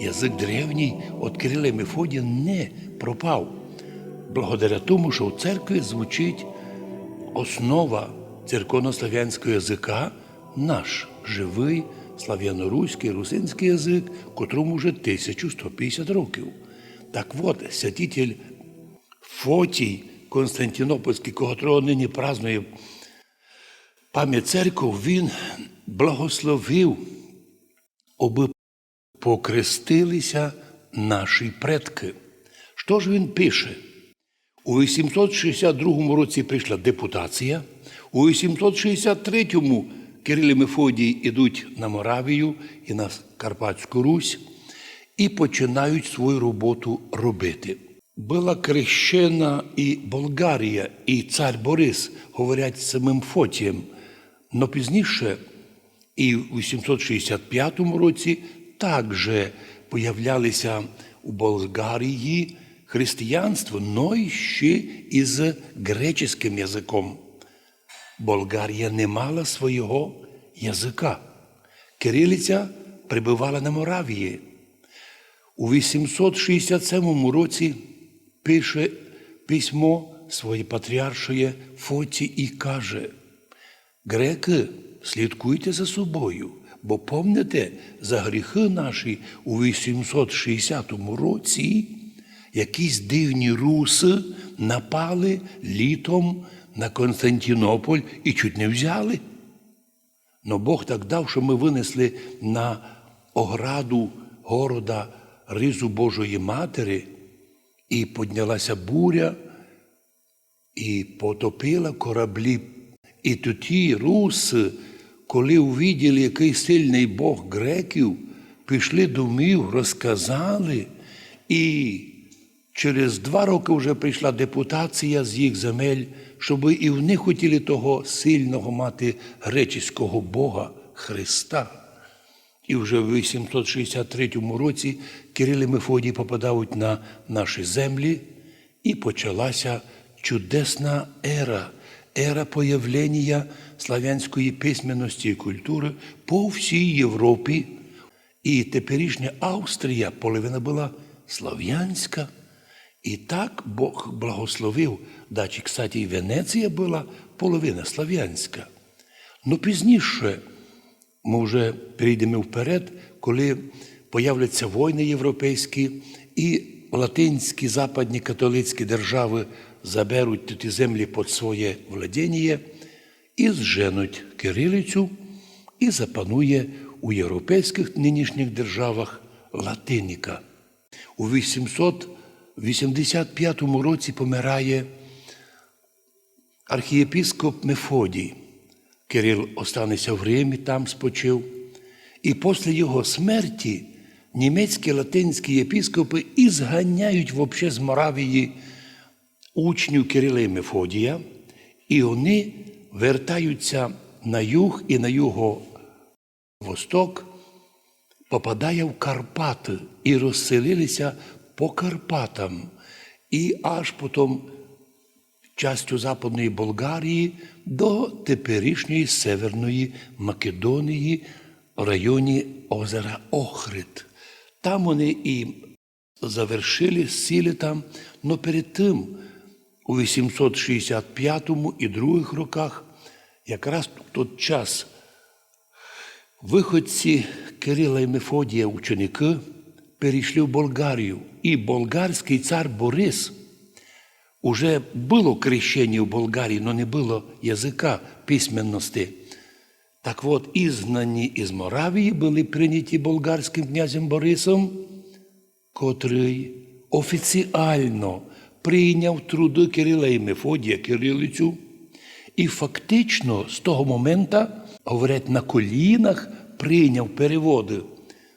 язик древній від Кирила і Мефодія не пропав. Благодаря тому, що в церкві звучить основа церковнослов'янського язика наш живий слав'яно-руський русинський язик, котрому вже 1150 років. Так от, святитель Фотій Константинопольський, котрого нині празднує пам'ять церков, він благословив, аби покрестилися наші предки. Що ж він пише? У 862 році прийшла депутація, у 863 Кирил і Мефодій ідуть на Моравію і на Карпатську Русь і починають свою роботу робити. Була крещена і Болгарія, і цар Борис, говорять самим Фотієм. Но пізніше, і в 865 році, також появлялися у Болгарії християнство, но ще із греческим язиком. Болгарія не мала свого язика. Кирилиця прибувала на Моравії. У 867 році пише письмо своє патріаршої Фоті і каже: Греки, слідкуйте за собою, бо помните за гріхи наші у 860 році якісь дивні руси напали літом на Константинополь і чуть не взяли. Но Бог так дав, що ми винесли на ограду города ризу Божої Матері, і піднялася буря, і потопила кораблі. І тоді руси, коли увиділи, який сильний Бог греків, пішли до мів, розказали, і через два роки вже прийшла депутація з їх земель, щоб і вони хотіли того сильного мати греческого Бога Христа. І вже в 863 році Кирил і Мефодій попадають на наші землі, і почалася чудесна ера, ера появлення славянської письменності і культури по всій Європі. І теперішня Австрія половина була слав'янська. І так Бог благословив, дачі, кстати, і Венеція була половина слав'янська. Ну пізніше ми вже перейдемо вперед, коли появляться війни європейські, і латинські западні католицькі держави заберуть ті землі під своє владіння і зженуть кирилицю, і запанує у європейських нинішніх державах латиніка. У 885 році помирає архієпископ Мефодій. Кирил останеться в Римі, там спочив. І після його смерті німецькі латинські єпископи і зганяють вообще з Моравії учнів Кирила і Мефодія, і вони вертаються на юг і на юго-восток, попадає в Карпати і розселилися по Карпатам, і аж потім частю Западної Болгарії до теперішньої Северної Македонії в районі озера Охрид. Там вони і завершили, сіли там, але перед тим, у 865 і других роках, якраз в той час виходці Кирила і Мефодія, ученики, перейшли в Болгарію, і болгарський цар Борис. Уже було крещення в Болгарії, але не було язика письменності. Так от, ізнані із Моравії були прийняті болгарським князем Борисом, котрий офіціально прийняв труди Кирила і Мефодія Кирилицю, і фактично з того моменту, говорять, на колінах прийняв переводи.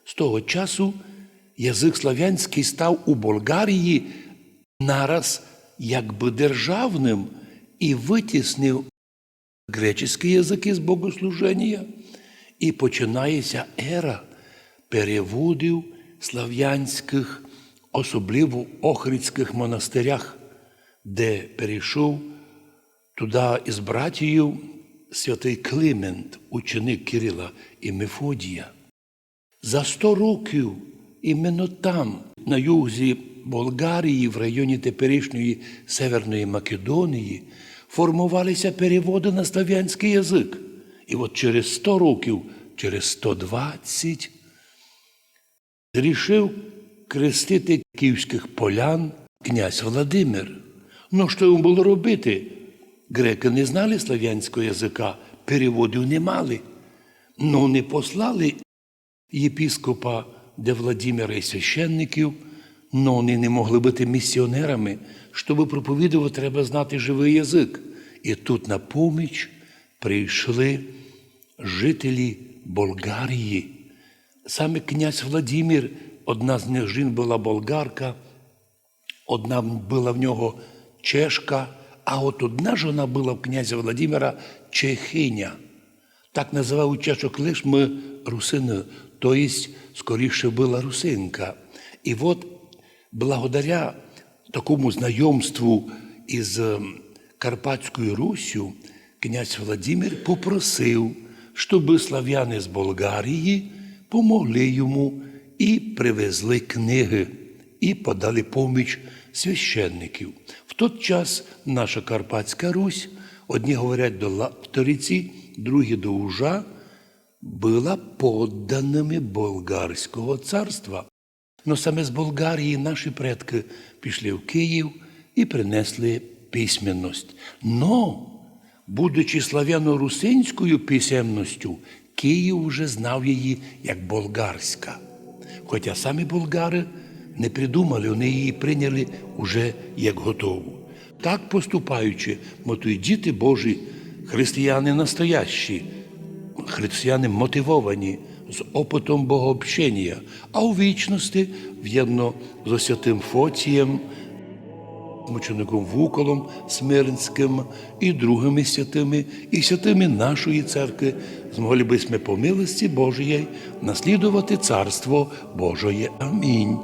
З того часу язик славянський став у Болгарії нараз якби державним і витіснив греческие язики з богослуження, і починається ера переводів слав'янських, особливо в охридських монастирях, де перейшов туди із братіїв святий Климент, ученик Кирила і Мефодія. За сто років іменно там, на юзі Болгарії, в районі теперішньої Северної Македонії, формувалися переводи на слав'янський язик. І от через 100 років, через 120, рішив крестити київських полян князь Владимир. Ну, що йому було робити? Греки не знали слав'янського язика, переводів не мали. Ну, не послали єпіскопа де Владимира і священників, но вони не могли бути місіонерами. Щоб проповідувати, треба знати живий язик. І тут на поміч прийшли жителі Болгарії. Саме князь Владимир, одна з них жін була болгарка, одна була в нього чешка, а от одна жона була в князя Владимира чехиня. Так називав чешок лиш ми русини, то есть, скоріше була русинка. І от благодаря такому знайомству із ем, Карпатською Руссю князь Владимир попросив, щоб слав'яни з Болгарії помогли йому і привезли книги, і подали поміч священників. В той час наша Карпатська Русь, одні говорять до Лавториці, другі до Ужа, була подданими болгарського царства. Но саме з Болгарії наші предки пішли в Київ і принесли письменність. Но, будучи славяно-русинською писемністю, Київ вже знав її як болгарська. Хоча самі болгари не придумали, вони її прийняли уже як готову. Так поступаючи, мо то й діти Божі, християни настоящі, християни мотивовані з опитом богообщення, а у вічності в'єдно з освятим Фоцієм, мучеником Вуколом Смирнським і другими святими, і святими нашої церкви, змогли би ми по милості Божої наслідувати Царство Божоє. Амінь.